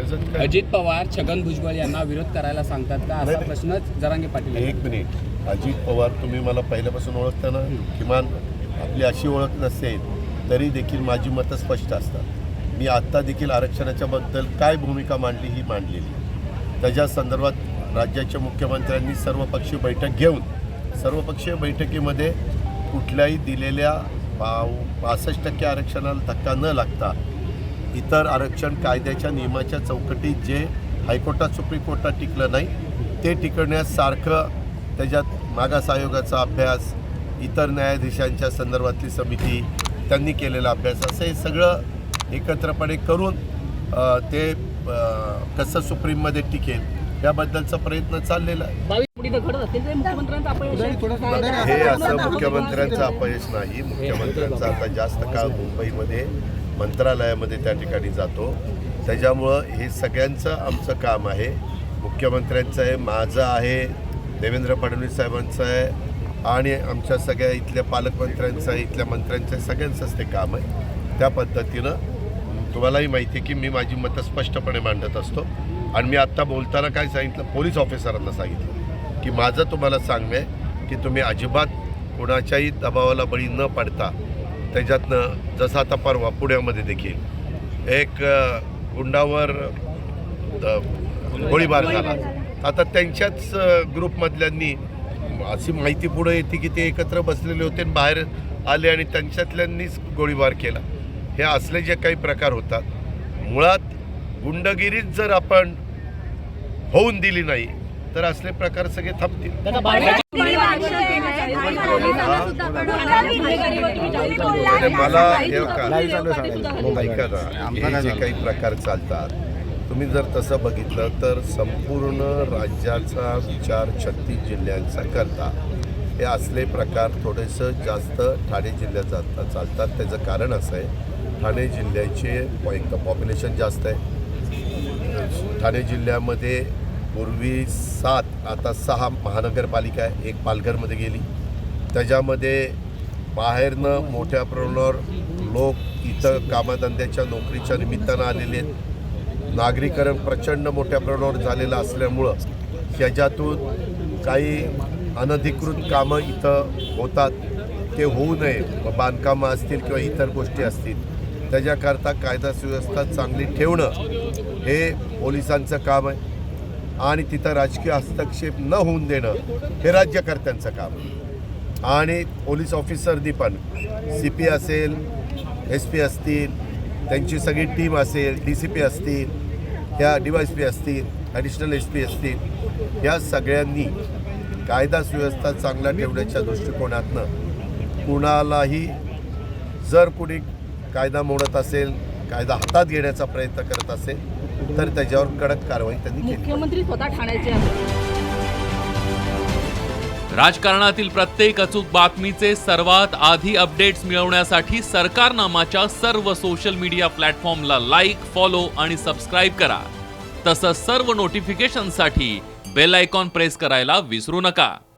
अजित पवार छगन भुजबळ यांना विरोध करायला सांगतात का? असा. प्रश्नच जरांगे पाटील एक मिनिट. अजित पवार तुम्ही मला पहिल्यापासून ओळखता ना? किमान आपली अशी ओळख नसेल तरी देखील माझी मतं स्पष्ट असतात. मी आत्ता देखील आरक्षणाच्या बद्दल काय भूमिका मांडली ही मांडलेली. त्याच्या संदर्भात राज्याच्या मुख्यमंत्र्यांनी सर्वपक्षीय बैठक घेऊन सर्वपक्षीय बैठकीमध्ये कुठल्याही दिलेल्या पाव पासष्ट टक्के आरक्षणाला धक्का न लागता इतर आरक्षण कायद्याच्या नियमाच्या चौकटीत जे हायकोर्टात सुप्रीम कोर्टात टिकलं नाही ते टिकवण्यास सारखं त्याच्यात मागास आयोगाचा अभ्यास इतर न्यायाधीशांच्या संदर्भातली समिती त्यांनी केलेला अभ्यास असं हे सगळं एकत्रपणे करून ते कसं सुप्रीममध्ये टिकेल याबद्दलचा प्रयत्न चाललेला आहे. हे असं मुख्यमंत्र्यांचं अपयश नाही. मुख्यमंत्र्यांचा आता जास्त काळ मुंबईमध्ये मंत्रालयामध्ये त्या ठिकाणी जातो. त्याच्यामुळं हे सगळ्यांचं आमचं काम आहे. मुख्यमंत्र्यांचं आहे माझं आहे देवेंद्र फडणवीस साहेबांचं आहे आणि आमच्या सगळ्या इथल्या पालकमंत्र्यांचं आहे इथल्या मंत्र्यांचं आहे सगळ्यांचंच ते काम आहे. त्या पद्धतीनं तुम्हालाही माहिती आहे की मी माझी मतं स्पष्टपणे मांडत असतो. आणि मी आत्ता बोलताना काय सांगितलं? पोलीस ऑफिसरांना सांगितलं. की माझं तुम्हाला सांगणं आहे की तुम्ही अजिबात कोणाच्याही दबावाला बळी न पडता त्याच्यातनं जसं आता परवा पुण्यामध्ये देखील एक गुंडावर गोळीबार झाला. आता त्यांच्याच ग्रुपमधल्यांनी अशी माहिती पुढे येते की ते एकत्र बसलेले होते आणि बाहेर आले आणि त्यांच्यातल्यांनीच गोळीबार केला. हे असले जे काही प्रकार होतात मुळात गुंडगिरीच जर आपण होऊन दिली नाही तर असले प्रकार सगळे थांबतील. मला का? ऐका ना जे काही प्रकार चालतात तुम्ही जर तसं बघितलं तर संपूर्ण राज्याचा विचार छत्तीस जिल्ह्यांचा करता. हे असले प्रकार थोडेसं जास्त ठाणे जिल्ह्यात जातात चालतात. त्याचं कारण असं आहे ठाणे जिल्ह्याचे एक तर पॉप्युलेशन जास्त आहे. ठाणे जिल्ह्यामध्ये पूर्वी सात आता सहा महानगरपालिका आहे एक पालघरमध्ये गेली. त्याच्यामध्ये बाहेरनं मोठ्या प्रमाणावर लोक इथं कामधंद्याच्या नोकरीच्या निमित्तानं आलेले आहेत. नागरीकरण प्रचंड मोठ्या प्रमाणावर झालेलं असल्यामुळं ह्याच्यातून काही अनधिकृत कामं इथं होतात. ते होऊ नये. व बांधकामं असतील किंवा इतर गोष्टी असतील. त्याच्याकरता कायदा सुव्यवस्था चांगली ठेवणं हे पोलिसांचं काम आहे. आणि तिथं राजकीय हस्तक्षेप न होऊन देणं हे राज्यकर्त्यांचं काम. आणि पोलीस ऑफिसरनी पण सी पी असेल एस पी असतील त्यांची सगळी टीम असेल डी सी पी असतील ह्या D Y S P additional additional S P असतील या सगळ्यांनी कायदा सुव्यवस्था चांगला ठेवण्याच्या दृष्टिकोनातनं कुणालाही जर कुणी कायदा मोडत असेल कायदा हातात घेण्याचा प्रयत्न करत असेल तर त्याच्यावर कडक कारवाई त्यांनी केली. मुख्यमंत्री स्वतः ठाण्याचे राजकारणातील प्रत्येक अचूक बातमीचे सर्वात आधी अपडेट्स मिळवण्यासाठी सरकारनामाच्या सर्व सोशल मीडिया प्लॅटफॉर्मला लाईक फॉलो आणि सबस्क्राईब करा. तसंच सर्व नोटिफिकेशनसाठी बेल आयकॉन प्रेस करायला विसरू नका.